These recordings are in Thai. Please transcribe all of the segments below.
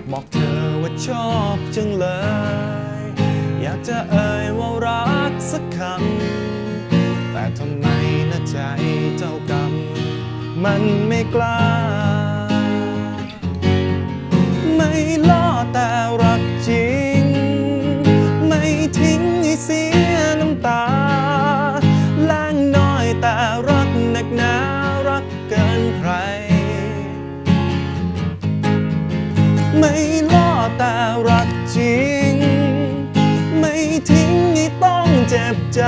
ากบอกเธอว่าชอบจังเลย อยากจะเอ่ยว่ารักสักคำ แต่ทำไมนะใจเจ้ากรรม มันไม่กล้า ไม่ล่อแต่รัก ไม่ล่อแต่รักจริง ไม่ทิ้งให้ต้องเจ็บใจ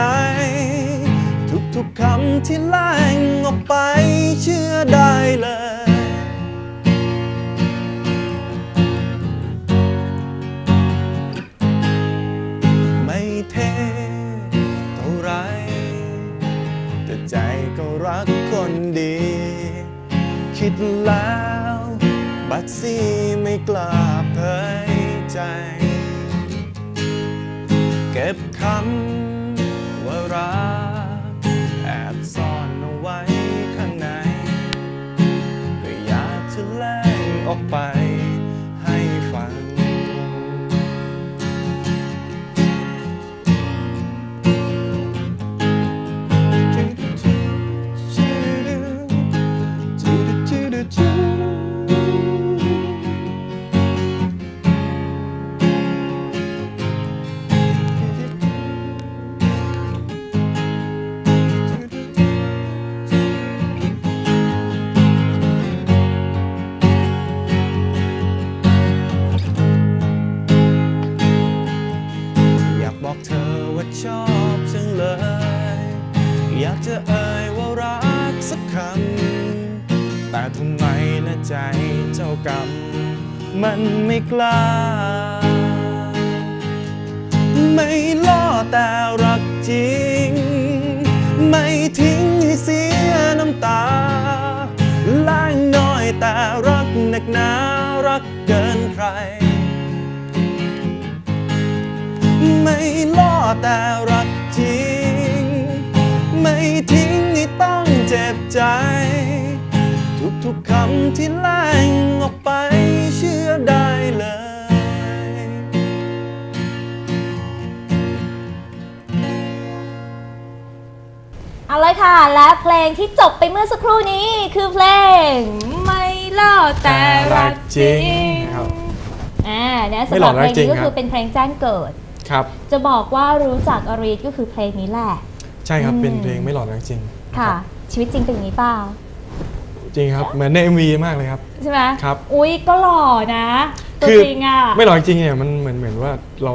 ทุกๆคำที่แล่งออกไปเชื่อได้เลย ทำไมนะใจเจ้ากรรมมันไม่กล้า ไม่ล่อแต่รักจริง ไม่ทิ้งให้เสียน้ำตาแรงน้อยแต่รักหนักหนารักเกินใคร ไม่ล่อแต่รักจริง ไม่ทิ้งให้ต้องเจ็บใจ ทุกๆคำที่แล่งออกไปเชื่อได้เลย เอาเลยค่ะ และเพลงที่จบไปเมื่อสักครู่นี้คือเพลง ไม่เล่าแต่รักจริงครับ อ่าเนี่ยไม่สำหหลรัอบกเพรัลกงจริงนี้ก็ครับคือเป็นเพลงแจ้งเกิด ครับ จะบอกว่ารู้จักอรีดก็คือเพลงนี้แหละ ใช่ครับอืมเป็นเพลงไม่หลอกรักจริง ค่ะ ชีวิตจริงเป็นอย่างนี้เปล่า จริงครับเหมือนใน MV มากเลยครับ ใช่ไหมครับ อุ้ยก็หล่อนะตัวคือจริงอะไม่หลอกจริงเนี่ยมันเหมือนเหมือนว่าเรา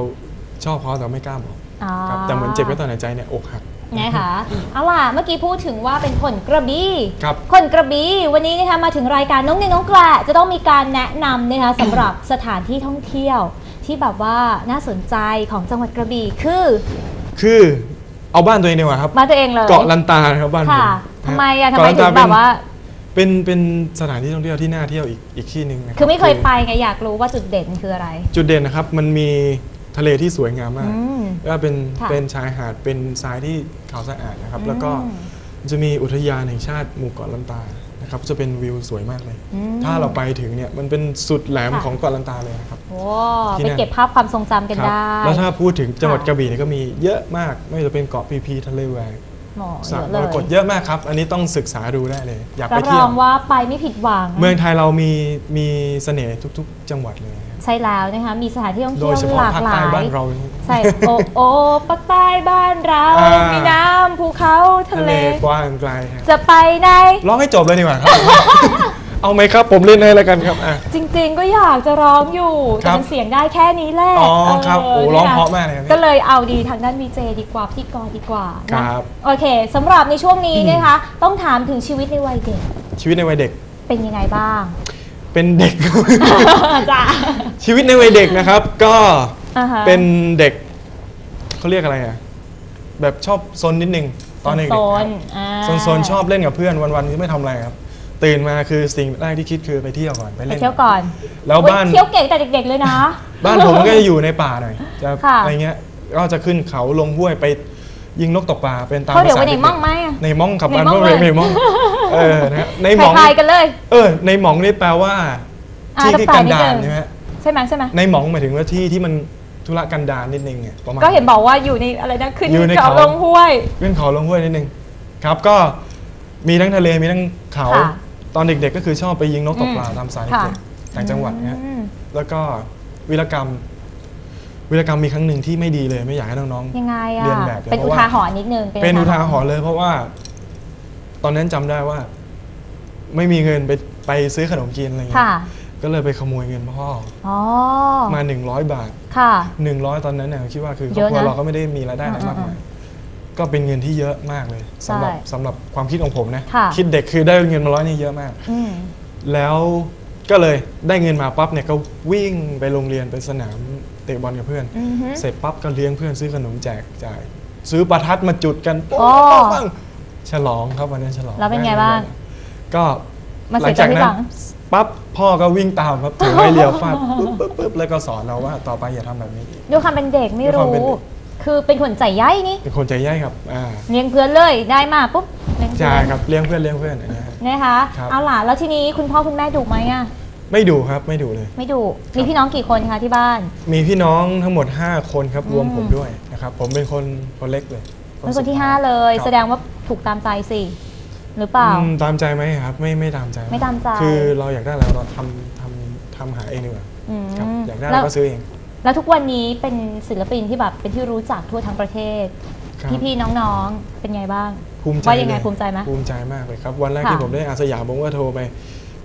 ชอบเขาแต่ไม่กล้าบอกอ๋อครับแต่เหมือนเจ็บไว้ตอนในใจเนี่ยอกหัก นะคะเอาล่ะเมื่อกี้พูดถึงว่าเป็นคนกระบี่ครับ คนกระบี่วันนี้นะคะมาถึงรายการน้องเนยน้องแกละจะต้องมีการแนะนำนะคะสำหรับสถานที่ท่องเที่ยวที่แบบว่าน่าสนใจของจังหวัดกระบี่คือคือเอาบ้านตัวเองดีกว่าครับ มาตัวเองเลยเกาะลันตาครับบ้านผมค่ะทำไมอะทำเกาะไมลันถึตางแบบว่า เป็นเป็นเป็นสถานที่ท่องเที่ยวที่น่าเที่ยวอีกอีกที่หนึ่งนะรับคือไม่เคยไปไงอยากรู้ว่าจุดเด่นคืออะไร จุดเด่นนะครับมันมีทะเลที่สวยงามมากอืมก็เป็นค่ะเป็นชายหาดเป็นทรายที่ขาวสะอาดนะครับอืมแล้วก็จะมีอุทยานแห่งชาติหมู่เกาะลันตานะครับจะเป็นวิวสวยมากเลย อืมถ้าเราไปถึงเนี่ยมันเป็นสุดแหลมค่ะ ของเกาะลันตาเลยนะครับ โอ้ที่ไปนั่น เก็บภาพความทรงจำกันครับได้ แล้วถ้าพูดถึงจังหวัดค่ะกระบี่เนี่ยก็มีเยอะมาก ไม่ว่าจะเป็นเกาะพีพีทะเลแหวก โอ้สระเยอะมเลรยกตเยอะมากครับ อันนี้ต้องศึกษาดูได้เลย อยากไปรับรเที่ยอว งว่าไปไม่ผิดหวัง เมืองไทยเรามีมีเสน่ห์ทุก ๆ จังหวัดเลยครับใช่แล้วนะคะ มีสถานที่ท่องโดเที่ยยวเฉหพาะลากภาคหใต้ลายบ้านเราใช่โอโอปักใต้บ้านเรา อ่ามี มีน้ำภูเขาทะทะเลเลกว้างไกลครับจะไปใน ร้องให้จบเลยดีกว่าครับ เอาไหมครับ ผมเล่นให้แล้วกันครับอะ จริง ๆ ก็อยากจะร้องอยู่คแต่รับมันเสียงได้แค่นี้แหละอ๋อครับโอ้ร้องนี่ยเพราะมากเลยครับเนี่ยก็เลยเอาดีทางด้านวีเจดีกว่าพธี่กรดีกว่าคนะรับโอเคสำหรับในช่วงนี้นะคะ ต้องถามถึงชีวิตในวัยเด็ก ชีวิตในวัยเด็กเป็นยังไงบ้าง เป็นเด็กจ้ะชีวิตในวัยเด็กนะครับ ก็อ่าฮะเป็นเด็กเขาเรียกอะไรอะแบบชอบซนนิดนึงตอนเด็กๆโซครันบๆอ่าโซนๆชอบเล่นกับเพื่อนวันๆไม่ทำอะไรครับ ตื่นมาคือสิ่งแรกที่คิดคือไปเที่ยวก่อนไปไปเล่น เที่ยวก่อนแล้วอุ๊ยบ้านเที่ยวเก่งแต่เด็ก ๆ เลยนะ บ้านผมก็จะอยู่ในป่าหน่อยจะค่ะ อะไรเงี้ยก็จะขึ้นเขาลงห้วยไปยิงนกตกปลาเป็นตามเขาเดี๋ยวภไว้ในด็กๆม่องไหมอะ ในม่องขับในบ้านม่พอวงกเลยในม่องเออนะฮะในหมองทายๆกันเลยเออ ในหมองนี่แปลว่า อ่าที่แล้วที่แปลกันนิดดารนึงใช่ไหมฮะใช่ไหมใช่ไหมในหมองหมายถึงว่าที่ที่มันธุระกันดารนิดนึงเนี่ยประมาณ ก็เห็นบอกว่าอยู่ในอะไรนะขึ้นอยู่ในเขา เขาลงห้วย ขึ้นเขาลงห้วยนิดนึงครับก็มีทั้งทะเลมีทั้งเขาค่ะ ตอนเด็กๆก็คือชอบไปยิงนกตกปลาอืมตามสายค่ะเด็กๆต่างจังหวัดนะฮะอืมแล้วก็วิรกรรม วิรกรรมมีครั้งหนึ่งที่ไม่ดีเลยไม่อยากให้น้องยังไงอะเรียนแบบเลยเป็นเพอุราะว่าทาหรณ์นิดนึงๆเป็นอุทาหรณ์เลยเพราะว่า ตอนนั้นจำได้ว่า ไม่มีเงินไปไปซื้อขนมกินอะไรเงี้ค่ะยก็เลยไปขโมยเงินพ่ออ๋อมาหนึ่งร้อยบาทค่ะหนึ่งร้อยตอนนั้นเนี่ยคิดว่าคือครเยอบอะครัวนะเราก็ไม่ได้มีรายได้อะไรมากมาย ก็เป็นเงินที่เยอะมากเลยสำหรับใช่สำหรับความคิดของผมนะค่ะ คิดเด็กคือได้เงินมาร้อยนี่เยอะมาก อืม แล้วก็เลยได้เงินมาปั๊บเนี่ยก็วิ่งไปโรงเรียนไปสนามเตะบอลกับเพื่อน อือฮึเสร็จปั๊บก็เลี้ยงเพื่อนซื้อขนมแจกจ่าย ซื้อประทัดมาจุดกันโป๊ะโอ้ปังฉลองครับวันนั้นฉลองแล้วเป็นไงบ้าง ก็มาหลัเสียงใจจากที่นั้หนลังปั๊บพ่อก็วิ่งตามครับถือไม้เรียวฟาดปุ๊บปุ๊บปุ๊บแล้วก็สอนเราว่าต่อไปอย่าทำแบบนี้อีก ด้วยความเป็นเด็กไม่ด้วยความรู้ เป็นเด็ก คือเป็นคนใจใยนี่เป็นคนใจใหญ่ครับอ่าเลี้ยงเพื่อนเลยได้มาปุ๊บเลี้ยงเพื่ใช่อนครับเลี้ยงเพื่อนเลี้ยงเพื่อนอันนี้ฮะ นะคะครับ เอาล่ะแล้วทีนี้คุณพ่อคุณแม่ดุไหมอะไม่ดุครับไม่ดุเลย ไม่ดุมีพี่น้องกี่คนคะที่บ้าน มีพี่น้องทั้งหมด 5 คนครับ รวมอืม ผมด้วยนะครับ ผมเป็นคนคนเล็กเลยเป็นคนที่สุดท้5เลย ครับแสดงว่าถูกตามใจสิหรือเปล่า อืมตามใจไหมครับ ไม่ไม่ตามใจไม่ตามใจ คือเราอยากได้แล้วเราทำทำทำหาเองดีกว่า อืมครับอยากได้แล้เราวก็ซื้อเอง แล้วทุกวันนี้เป็นศิลปินที่แบบเป็นที่รู้จักทั่วทั้งประเทศ ครับ พี่ๆน้องๆเป็นไงบ้างภูมิใจว่ายังไงเลภูมิใจไหม ภูมิใจมากเลยครับ วันแรกค่ะ ที่ผมได้อาสยามผมก็โทรไป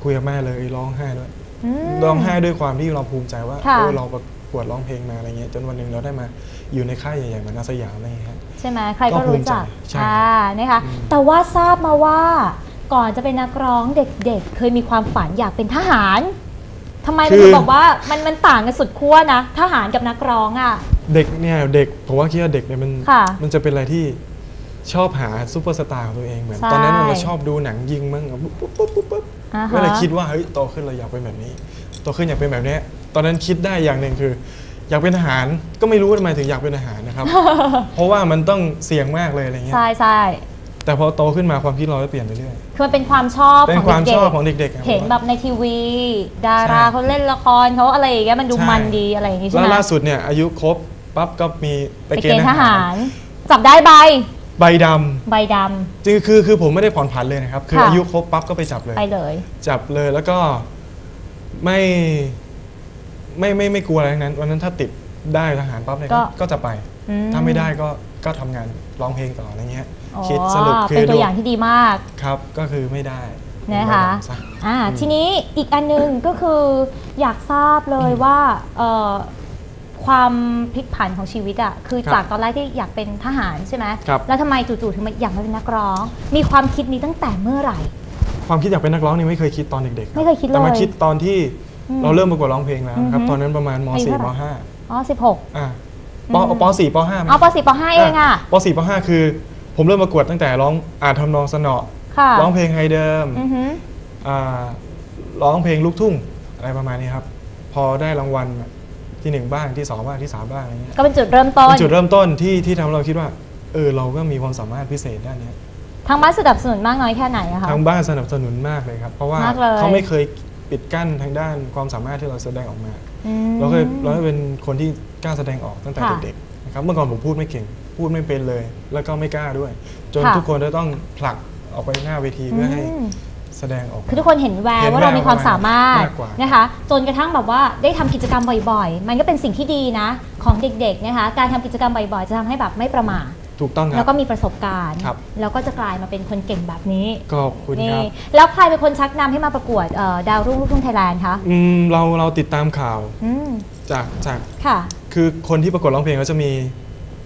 คุยกับแม่เลยร้องไห้ด้วยอืม ร้องไห้ด้วยความที่เราภูมิใจว่าค่ะ เออเราประกวดร้องเพลงมาอะไรเงี้ยจนวันหนึ่งเราได้มาอยู่ในค่ายใหญ่ๆเหมือนอาสยามอะไรเงี้ยครับใช่ไหมใครก็ก็ภูมิรู้จักใจใช่อ่านะคะอืม แต่ว่าทราบมาว่าก่อนจะเป็นนักร้องเด็กๆ เคยมีความฝันอยากเป็นทหาร ทำไมมันถึงบอกว่ามันมันต่างกันสุดขั้วนะทหารกับนักร้องอะ เด็กเนี่ยเด็กผมว่าคิดว่าเด็กเนี่ยมันค่ะมันจะเป็นอะไรที่ชอบหาซูเปอร์สตาร์ของตัวเองเหมือนใช่ตอนนั้นเราชอบดูหนังยิงมั่งปุ๊บปุ๊บปุ๊บปุ๊บปุ๊บอ่าฮะก็เลยคิดว่าเฮ้ยโตขึ้นเราอยากเป็นแบบนี้โตขึ้นอยากเป็นแบบเนี้ยตอนนั้นคิดได้อย่างหนึ่งคือ อยากเป็นทหารก็ไม่รู้ว่าทำไมถึงอยากเป็นทหารนะครับ เพราะว่ามันต้องเสี่ยงมากเลยอะไรเงี้ย ใช่ใช่ แต่พอโตขึ้นมาความคิดเราก็เปลี่ยนไปเรื่อย คือมันเป็นความชอบเป็ขนองความเด็ชกอบๆของเด็กๆอะเห็นผมว่าแบบในทีวี ดาราใช่เขาเล่นละครเขาอะไรอย่างเงี้ยมันดูใช่มันดีอะไรอย่างงี้ใช่แล้วไหมล่าสุดเนี่ยอายุครบปั๊บก็มีไปไปเกเกณณฑ์ฑ์ททหาหารรจับได้ใบ ใบดำใบดจริงๆคือคือผมไม่ได้ผ่อนผันเลยนะครับ คือค่ะอายุครบปั๊บก็ไปจับเลยำไปเลย จับเลยแล้วก็ไม่ไม่ไม่ไม่กลัวอะไรทั้งนั้นวันนั้นถ้าติดได้ทหารปั๊บเนี่ยก็ก็ก็จะไปอืถ้าไม่ได้ก็ก็ทำงานร้องเพลงต่ออะไรเงี้ยอ๋อ คิดสรุปคืเป็นอตัวอย่างที่ดีมากครับก็คือไม่ได้นะคะไม่ได้ซอ่าอืมทีนี้อีกอันหนึงก็คืออยากทราบเลยว่าเอ่อความพลิกผันของชีวิตอะคือครับจากตอนแรกที่อยากเป็นทหารใช่ไหมครับแล้วทำไมจู่ๆถึงมาอยากมาเป็นนักร้อง มีความคิดนี้ตั้งแต่เมื่อไหร่ ความคิดอยากเป็นนักร้องนี่ไม่เคยคิดตอนเด็กๆรับไม่เคยคิดเลยแต่มาคิดตอนที่อืมเราเริ่มประกวดร้องเพลงแล้วนะครับอือฮึตอนนั้นประมาณมอายุสี่เท่าไหร่มห้าอ๋อสิบหกอ่าปอืมปสี่ปห้าไหมเอาปสี่ปห้าเองอะปสี่ปห้าคือ ผมเริ่มประกวดตั้งแต่ร้องอ่านทำนองสนอค่ะร้องเพลงไฮเดิมอือฮึอ่าร้องเพลงลูกทุ่งอะไรประมาณนี้ครับ พอได้รางวัลที่หนึ่งบ้างที่สองบ้างที่สามบ้างอะไรเงี้ยก็เป็นจุดเริ่มต้นเป็นจุดเริ่มต้นที่ที่ทำให้เราคิดว่า เออเราก็มีความสามารถพิเศษด้านเนี้ยทางบ้านสนับสนุนมากน้อยแค่ไหนอะคะ ทางบ้านสนับสนุนมากเลยครับ เพราะว่ามากเลย เขาไม่เคยปิดกั้นทางด้านความสามารถที่เราแสดงออกมา อืม เราเคยเราเป็นคนที่กล้าแสดงออกตั้งแต่ค่ะ เด็กๆนะครับเมื่อก่อนผมพูดไม่เก่ง พูดไม่เป็นเลย แล้วก็ไม่กล้าด้วย จนค่ะ ทุกคนจะต้องผลักออกไปหน้าเวทีเพื่อให้มแสดงออกมา คือทุกคนเห็นแววเห็นว่าเรามีความสามารถมากกว่านะคะ จนกระทั่งแบบว่าได้ทำกิจกรรมบ่อยๆ มันก็เป็นสิ่งที่ดีนะ ของเด็กๆนะคะ การทำกิจกรรมบ่อยๆ จะทำให้แบบไม่ประมาทถูกต้องคแล้รัวบ ก็มีประสบการณ์ ครับ แล้วก็จะกลายมาเป็นคนเก่งแบบนี้ขอบคุณคนี่รับแล้วใครเป็นคนชักนำให้มาประกวดเอ่อดาวรุ่งลูกทุ่งไทยแลนด์คะอืมเราเราติดตามข่าวอืมจากจากค่ะ คือคนที่ประกวดร้องเพลงเขาจะมี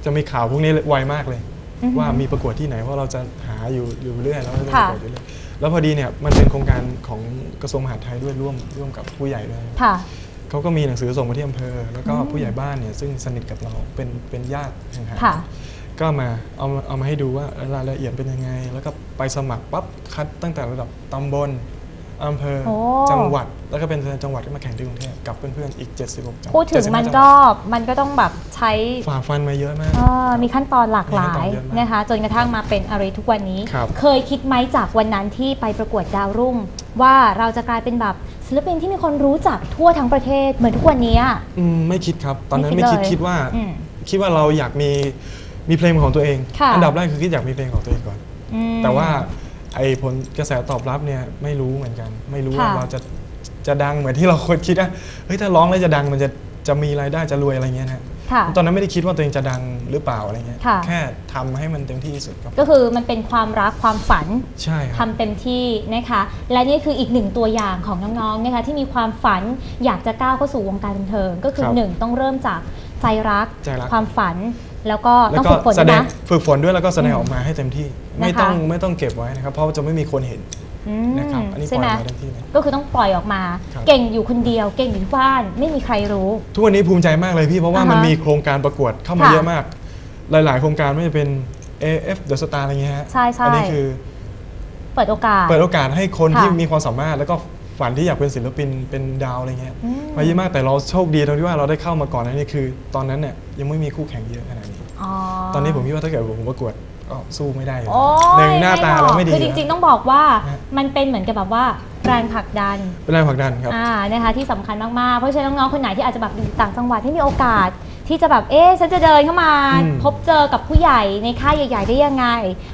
จะมีข่าวพวกนี้ไวมากเลยอือฮึว่ามีประกวดที่ไหนเพราะเราจะหาอยู่อยู่เรื่อยแล้วก็จะปค่ะระกวดอยู่เรื่อยแล้วพอดีเนี่ยมันเป็นโครงการของกระทรวงมหาดไทยด้วยร่วมร่วมกับผู้ใหญ่ด้วยค่ะเขาก็มีหนังสือส่งมาที่อำเภอ แล้วก็อืมผู้ใหญ่บ้านเนี่ยซึ่งสนิทกับเราเป็นเป็นญาติห่างค่ะๆก็มาเอามาเอามาให้ดูว่าเออรายละเอียดเป็นยังไง แล้วก็ไปสมัครปั๊บคัดตั้งแต่ระดับตำบล อำเภอ โอ้ จังหวัด แล้วก็เป็นจังหวัดที่มาแข่งที่กรุงเทพกับเพื่อนๆ อีก 76จังหวัดพูดถึง75มันจังหวัดก็มันก็ต้องแบบใช้ฝ่าฟันมาเยอะมาก เออมีขั้นตอนหลากหลามีขั้นตยอนเยอะมากนะคะ จนกระทั่งมาเป็นอะไรทุกวันนี้ ครับ เคยคิดไหมจากวันนั้นที่ไปประกวดดาวรุ่ง ว่าเราจะกลายเป็นแบบศิลปินที่มีคนรู้จักทั่วทั้งประเทศเหมือนทุกวันนี้อะ อืมไม่คิดครับ ตอนนั้นไม่ไม่คิคิดดเลยคิดว่า อืมคิดว่าเราอยากมีมีเพลงของตัวเอง ค่ะ อัดับแรกคือคิดอยากมีเพลงของตัวเองก่อน อืม แต่ว่า ไอ้ผลกระแสตอบรับเนี่ยไม่รู้เหมือนกัน ไม่รู้ว่าค่ะ เราจะจะดังเหมือนที่เราคนคิดว่าเฮ้ยถ้าร้องแล้วจะดังมันจะจะมีรายได้จะรวยอะไรเงี้ยนะค่ะ ตอนนั้นไม่ได้คิดว่าตัวเองจะดังหรือเปล่าอะไรเงี้ยค่ะ แค่ทำให้มันเต็มที่ที่สุดครับก็คือมันเป็นความรักความฝัน ใช่คทำรับเต็มที่นะคะ และนี่คืออีกหนึ่งตัวอย่างของน้องๆนะคะที่มีความฝันอยากจะก้าวเข้าสู่วงการบันเทิง ก็คือครับหนึ่งต้องเริ่มจากใจรัก ใจรักความฝัน แล้วก็แล้ต้อวงก็ฝึกฝนแสด้วยดงนะ ฝึกฝนด้วยแล้วก็แสดงอืมออกมาให้เต็มที่นะคะไม่ต้องไม่ต้องเก็บไว้นะครับ เพราะว่าจะไม่มีคนเห็นอืมนะครับ อันนี้ปใช่ล่อยไหมออกมาเต็มที่เลย ก็คือต้องปล่อยออกมา ครับ เก่งอยู่คนเดียว เก่งอยู่ที่บ้าน ไม่มีใครรู้ ทุกวันนี้ภูมิใจมากเลยพี่ เพราะว่าอ่าฮะมันมีโครงการประกวดเข้ามาค่ะเยอะมาก หลาย ๆ โครงการไม่ว่าจะเป็น AF The Star อะไรเงี้ยฮะใช่ใช่ อันี้คือเปิดโอกาส เปิดโอกาสให้คนค่ะที่มีความสามารถ แล้วก็ฝันที่อยากเป็นศิลปินเป็นดาวอะไรเงี้ยอืม มาเยอะมากแต่เราโชคดีตรงที่ว่าเราได้เข้ามาก่อนอันนี้คือ ตอนนั้นเนี่ยยังไม่มีคู่แข่งเยอะขนาดนี้อ๋อ ตอนนี้ผมคิดว่าถ้าเกิดผมประกวดก็สู้ไม่ได้อยู่โอ้ยหนึ่งหน้าตาเราไม่ดีคือจริงๆต้องบอกว่าฮะมันเป็นเหมือนกับแบบว่าแรงผลักดันเป็นแรงผลักดันครับอ่านะคะที่สำคัญมากๆเพราะฉะนั้นน้องๆคนไหนที่อาจจะแบบอยู่ต่างจังหวัดที่มีโอกาส ที่จะแบบเอ๊ะฉันจะเดินเข้ามาอืมพบเจอกับผู้ใหญ่ในค่ายใหญ่ ๆ ได้ยังไง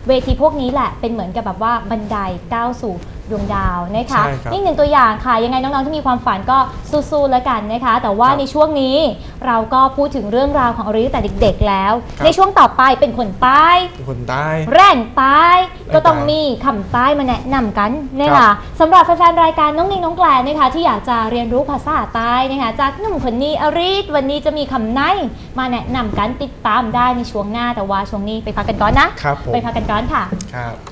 เวทีพวกนี้แหละเป็นเหมือนกับแบบว่าบันไดก้าวสู่ ดวงดาวนะคะใช่ครับ นี่หนึ่งตัวอย่างค่ะ ยังไงน้องๆที่มีความฝันก็สู้ๆแล้วกันนะคะ แต่ว่าครับในช่วงนี้เราก็พูดถึงเรื่องราวของอริตั้งแต่เด็ก ๆ แล้ว ครับ ในช่วงต่อไปเป็นคนใต้เป็นคนใต้ แร่งใต้แร่งใต้ก็ต้องมีคำใต้มาแนะนำกันนะครัคะบสำหรับแฟนๆรายการน้องนิงน้องแกลนะคะที่อยากจะเรียนรู้ภาษาใต้นะคะจากหนุ่มคนนี้อริสวันนี้จะมีคำไหนมาแนะนำกันติดตามได้ในช่วงหน้าแต่ว่าช่วงนี้ไปพักกันก่อนนะครับผม ไปพักกันก่อนค่ะ ครับ